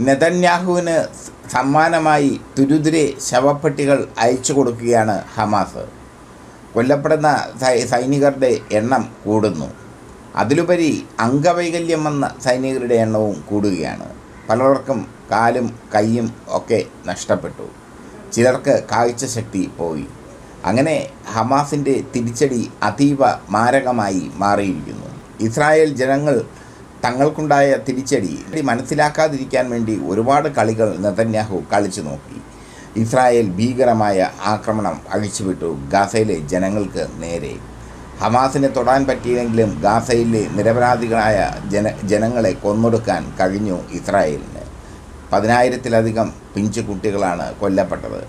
നെതന്യാഹുവിന് സമ്മാനമായി തുരുതിരെ ശവപ്പെട്ടികൾ അയച്ചു കൊടുക്കുകയാണ് ഹമാസ്. കൊല്ലപ്പെടുന്ന സൈനികരുടെ എണ്ണം കൂടുന്നു. അതിലുപരി അംഗവൈകല്യം വന്ന സൈനികരുടെ എണ്ണവും കൂടുകയാണ്. പലർക്കും കാലും കൈയും ഒക്കെ നഷ്ടപ്പെട്ടു. ചിലർക്ക് കാഴ്ചശക്തി പോയി. അങ്ങനെ ഹമാസിന്റെ തിരിച്ചടി അതീവ മാരകമായി മാറിയിരിക്കുന്നു. ഇസ്രായേൽ ജനങ്ങൾ തങ്ങൾക്കുണ്ടായ തിരിച്ചടി മനസ്സിലാക്കാതിരിക്കാൻ വേണ്ടി ഒരുപാട് കളികൾ നെതന്യാഹു കളിച്ചു നോക്കി. ഇസ്രായേൽ ഭീകരമായ ആക്രമണം അഴിച്ചുവിട്ടു ഗാസയിലെ ജനങ്ങൾക്ക് നേരെ. ഹമാസിനെ തൊടാൻ പറ്റിയില്ലെങ്കിലും ഗാസയിലെ നിരപരാധികളായ ജന ജനങ്ങളെ കൊന്നൊടുക്കാൻ കഴിഞ്ഞു ഇസ്രായേലിന്. പതിനായിരത്തിലധികം പിഞ്ചു കുട്ടികളാണ് കൊല്ലപ്പെട്ടത്.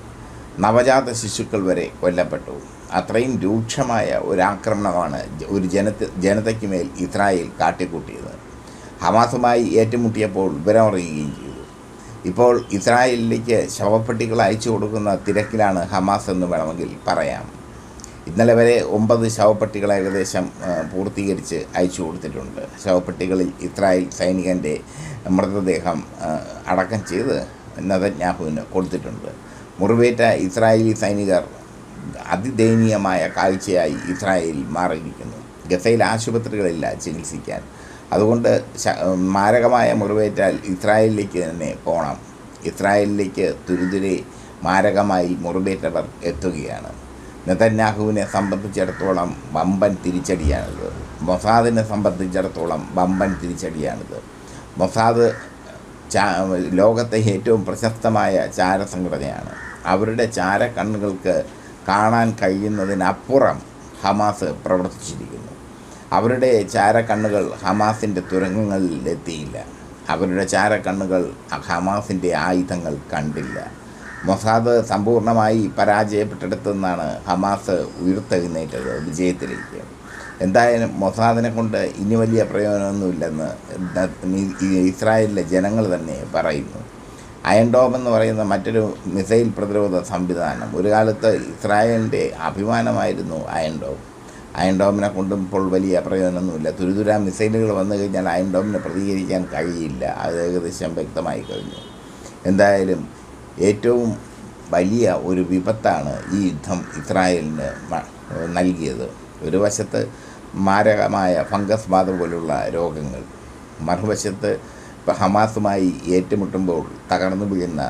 നവജാത ശിശുക്കൾ വരെ കൊല്ലപ്പെട്ടു. അത്രയും രൂക്ഷമായ ഒരു ആക്രമണമാണ് ഒരു ജനത ജനതയ്ക്ക് മേൽ ഇസ്രായേൽ കാട്ടിക്കൂട്ടിയത്. ഹമാസുമായി ഏറ്റുമുട്ടിയപ്പോൾ വിവരമറിയുകയും ചെയ്തു. ഇപ്പോൾ ഇസ്രായേലിലേക്ക് ശവപ്പെട്ടികൾ അയച്ചു കൊടുക്കുന്ന തിരക്കിലാണ് ഹമാസ് എന്ന് വേണമെങ്കിൽ പറയാം. ഇന്നലെ വരെ ഒമ്പത് ശവപ്പെട്ടികൾ ഏകദേശം പൂർത്തീകരിച്ച് അയച്ചു കൊടുത്തിട്ടുണ്ട്. ശവപ്പെട്ടികളിൽ ഇസ്രായേൽ സൈനികന്റെ മൃതദേഹം അടക്കം ചെയ്ത് നതജ്ഞാഹുവിന് കൊടുത്തിട്ടുണ്ട്. മുറിവേറ്റ ഇസ്രായേലി സൈനികർ അതിദയനീയമായ കാഴ്ചയായി ഇസ്രായേലിൽ മാറിയിരിക്കുന്നു. ഗസയിൽ ആശുപത്രികളില്ല ചികിത്സിക്കാൻ. അതുകൊണ്ട് മാരകമായ മുറിവേറ്റാൽ ഇസ്രായേലിലേക്ക് തന്നെ പോകണം ഇസ്രായേലിലേക്ക് തുരിതുരെ മാരകമായി മുറിവേറ്റവർ എത്തുകയാണ്. നെതന്യാഹുവിനെ സംബന്ധിച്ചിടത്തോളം വമ്പൻ തിരിച്ചടിയാണിത്. മൊസാദിനെ സംബന്ധിച്ചിടത്തോളം വമ്പൻ തിരിച്ചടിയാണിത്. മൊസാദ് ലോകത്തെ ഏറ്റവും പ്രശസ്തമായ ചാരസംഘടനയാണ്. അവരുടെ ചാര കണ്ണുകൾക്ക് കാണാൻ കഴിയുന്നതിനപ്പുറം ഹമാസ് പ്രവർത്തിച്ചിരിക്കുന്നു. അവരുടെ ചാരക്കണ്ണുകൾ ഹമാസിന്റെ തുരങ്കങ്ങളിൽ എത്തിയില്ല അവരുടെ ചാരക്കണ്ണുകൾ ഹമാസിന്റെ ആയുധങ്ങൾ കണ്ടില്ല. മൊസാദ് സമ്പൂർണമായി പരാജയപ്പെട്ടെടുത്തെന്നാണ് ഹമാസ് ഉയർത്തെഴുന്നേറ്റത് വിജയത്തിലേക്ക്. എന്തായാലും മൊസാദിനെ കൊണ്ട് ഇനി വലിയ പ്രയോജനമൊന്നുമില്ലെന്ന് ഇസ്രായേലിലെ ജനങ്ങൾ തന്നെ പറയുന്നു. അയൺ ഡോം എന്ന് പറയുന്ന മറ്റൊരു മിസൈൽ പ്രതിരോധ സംവിധാനം. ഒരു കാലത്ത് ഇസ്രായേലിന്റെ അഭിമാനമായിരുന്നു അയൺ ഡോം അയൺ ഡോമിനെ കൊണ്ടും ഇപ്പോൾ വലിയ പ്രയോജനമൊന്നുമില്ല. തുരുതുരാ മിസൈലുകൾ വന്നു കഴിഞ്ഞാൽ അയൺ ഡോമിന് പ്രതികരിക്കാൻ കഴിയില്ല. അത് ഏകദേശം വ്യക്തമായി കഴിഞ്ഞു. എന്തായാലും ഏറ്റവും വലിയ ഒരു വിപത്താണ് ഈ യുദ്ധം ഇസ്രായേലിന് നൽകിയത്. ഒരു വശത്ത് മാരകമായ ഫംഗസ് ബാധ പോലുള്ള രോഗങ്ങൾ മറുവശത്ത് ഹമാസുമായി ഏറ്റുമുട്ടുമ്പോൾ തകർന്നു വീഴുന്ന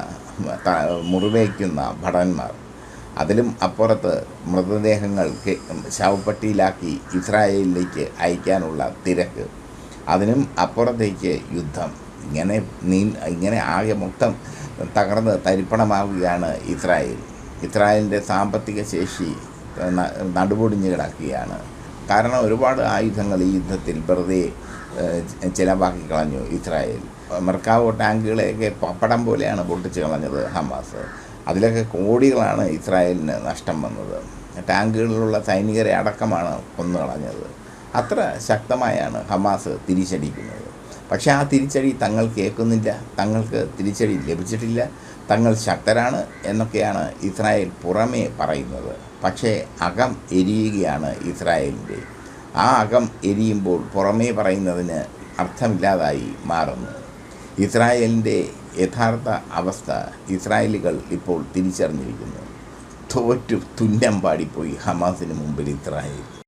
മുറിവേക്കുന്ന ഭടന്മാർ. അതിലും അപ്പുറത്ത് മൃതദേഹങ്ങൾ ശവപ്പെട്ടിയിലാക്കി ഇസ്രായേലിലേക്ക് അയക്കാനുള്ള തിരക്ക്. അതിനും അപ്പുറത്തേക്ക് യുദ്ധം. ഇങ്ങനെ നീ ഇങ്ങനെ ആകെ മൊത്തം തകർന്ന് തരിപ്പണമാവുകയാണ് ഇസ്രായേൽ. ഇസ്രായേലിന്റെ സാമ്പത്തിക ശേഷി നടുപൊടിഞ്ഞ് കിടക്കുകയാണ്. കാരണം ഒരുപാട് ആയുധങ്ങൾ ഈ യുദ്ധത്തിൽ വെറുതെ ചിലവാക്കി കളഞ്ഞു ഇസ്രായേൽ. മെർക്കാവോ ടാങ്കുകളെയൊക്കെ പപ്പടം പോലെയാണ് പൊട്ടിച്ച് കളഞ്ഞത് ഹമാസ്. അതിലൊക്കെ കോടികളാണ് ഇസ്രായേലിന് നഷ്ടം വന്നത്. ടാങ്കുകളിലുള്ള സൈനികരെ അടക്കമാണ് കൊന്നു കളഞ്ഞത് അത്ര ശക്തമായാണ് ഹമാസ് തിരിച്ചടിക്കുന്നത്. പക്ഷേ ആ തിരിച്ചടി തങ്ങൾ കേൾക്കുന്നില്ല. തങ്ങൾക്ക് തിരിച്ചടി ലഭിച്ചിട്ടില്ല. തങ്ങൾ ശക്തരാണ് എന്നൊക്കെയാണ് ഇസ്രായേൽ പുറമേ പറയുന്നത്. പക്ഷേ അകം എരിയുകയാണ് ഇസ്രായേലിന്റെ. ആ അകം എരിയുമ്പോൾ പുറമേ പറയുന്നതിന് അർത്ഥമില്ലാതായി മാറുന്നു. ഇസ്രായേലിന്റെ യഥാർത്ഥ അവസ്ഥ ഇസ്രായേലികൾ ഇപ്പോൾ തിരിച്ചറിഞ്ഞിരിക്കുന്നു. തോറ്റു തുന്നം പാടിപ്പോയി ഹമാസിന് മുമ്പിൽ ഇസ്രായേൽ.